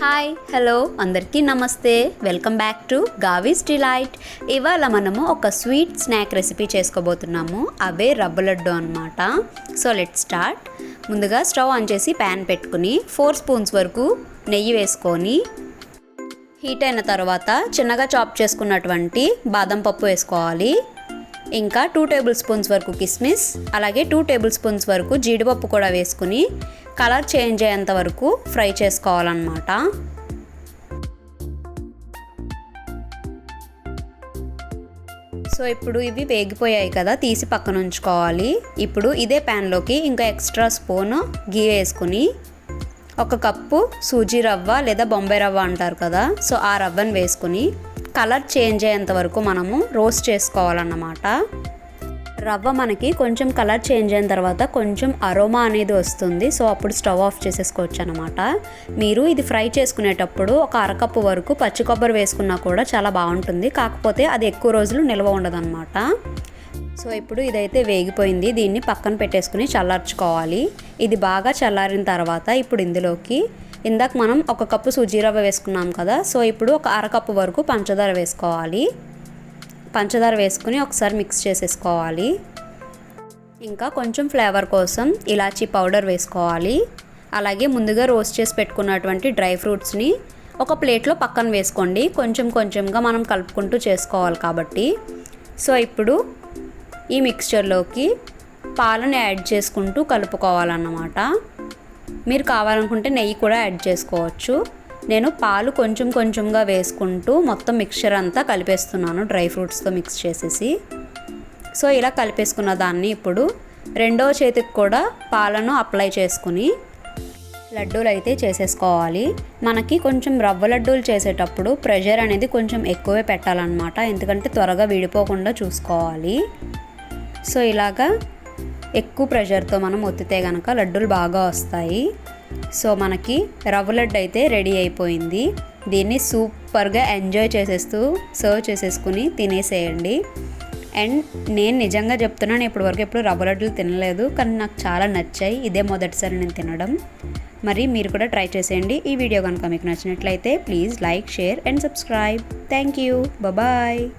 Hi hello అందరికీ నమస్తే. Welcome back to Gavi's delight ఇవాళ మనము ఒక స్వీట్ స్నాక్ రెసిపీ చేసుకోబోతున్నాము. అవే రవ్వ లడ్డు అనమాట సో లెట్ స్టార్ట్ ముందుగా స్టవ్ ఆన్ చేసి ప్యాన్ పెట్టుకుని ఫోర్ స్పూన్స్ వరకు నెయ్యి వేసుకొని హీట్ అయిన తర్వాత చిన్నగా చాప్ చేసుకున్నటువంటి బాదం పప్పు వేసుకోవాలి. ఇంకా టూ టేబుల్ స్పూన్స్ వరకు కిస్మిస్ అలాగే టూ టేబుల్ స్పూన్స్ వరకు జీడిపప్పు కూడా వేసుకుని కలర్ చేంజ్ అయ్యేంత వరకు ఫ్రై చేసుకోవాలన్నమాట. సో ఇప్పుడు ఇవి వేగిపోయాయి కదా తీసి పక్కన ఉంచుకోవాలి. ఇప్పుడు ఇదే ప్యాన్లోకి ఇంకా ఎక్స్ట్రా స్పూన్ గీ వేసుకుని ఒక కప్పు సూజీ రవ్వ లేదా బొంబాయి రవ్వ అంటారు కదా సో ఆ రవ్వను వేసుకుని కలర్ చేంజ్ అయ్యేంత వరకు మనము రోస్ట్ చేసుకోవాలన్నమాట. రవ్వ మనకి కొంచెం కలర్ చేంజ్ అయిన తర్వాత కొంచెం అరోమా అనేది వస్తుంది. సో అప్పుడు స్టవ్ ఆఫ్ చేసేసుకోవచ్చు అనమాట మీరు ఇది ఫ్రై చేసుకునేటప్పుడు ఒక అరకప్పు వరకు పచ్చి కొబ్బరి వేసుకున్నా కూడా చాలా బాగుంటుంది. కాకపోతే అది ఎక్కువ రోజులు నిల్వ ఉండదన్నమాట. సో ఇప్పుడు ఇదైతే వేగిపోయింది. దీన్ని పక్కన పెట్టేసుకుని చల్లార్చుకోవాలి. ఇది బాగా చల్లారిన తర్వాత ఇప్పుడు ఇందులోకి ఇందాక మనం ఒక కప్పు సూజీ రవ్వ వేసుకున్నాం కదా. సో ఇప్పుడు ఒక అరకప్పు వరకు పంచదార వేసుకోవాలి. పంచదార వేసుకుని ఒకసారి మిక్స్ చేసేసుకోవాలి. ఇంకా కొంచెం ఫ్లేవర్ కోసం ఇలాచీ పౌడర్ వేసుకోవాలి. అలాగే ముందుగా రోస్ట్ చేసి పెట్టుకున్నటువంటి డ్రై ఫ్రూట్స్ని ఒక ప్లేట్లో పక్కన వేసుకోండి. కొంచెం కొంచెంగా మనం కలుపుకుంటూ చేసుకోవాలి కాబట్టి. సో ఇప్పుడు ఈ మిక్స్చర్లోకి పాలను యాడ్ చేసుకుంటూ కలుపుకోవాలన్నమాట. మీరు కావాలనుకుంటే నెయ్యి కూడా యాడ్ చేసుకోవచ్చు. నేను పాలు కొంచెం కొంచెంగా వేసుకుంటూ మొత్తం మిక్చర్ అంతా కలిపేస్తున్నాను డ్రై ఫ్రూట్స్తో మిక్స్ చేసేసి. సో ఇలా కలిపేసుకున్న దాన్ని ఇప్పుడు రెండవ చేతికి కూడా పాలను అప్లై చేసుకుని లడ్డూలు అయితే చేసేసుకోవాలి. మనకి కొంచెం రవ్వ లడ్డూలు చేసేటప్పుడు ప్రెషర్ అనేది కొంచెం ఎక్కువే పెట్టాలన్నమాట. ఎందుకంటే త్వరగా విడిపోకుండా చూసుకోవాలి. సో ఇలాగా ఎక్కువ ప్రెషర్తో మనం ఒత్తితే కనుక లడ్డూలు బాగా వస్తాయి. సో మనకి రవ్వ లడ్డు అయితే రెడీ అయిపోయింది. దీన్ని సూపర్గా ఎంజాయ్ చేసేస్తూ సర్వ్ చేసేసుకుని తినేసేయండి. అండ్ నేను నిజంగా చెప్తున్నాను ఇప్పటివరకు ఎప్పుడు రవ్వ లడ్డులు తినలేదు కానీ నాకు చాలా నచ్చాయి. ఇదే మొదటిసారి నేను తినడం. మరి మీరు కూడా ట్రై చేసేయండి. ఈ వీడియో కనుక మీకు నచ్చినట్లయితే please like share and subscribe. Thank you. Bye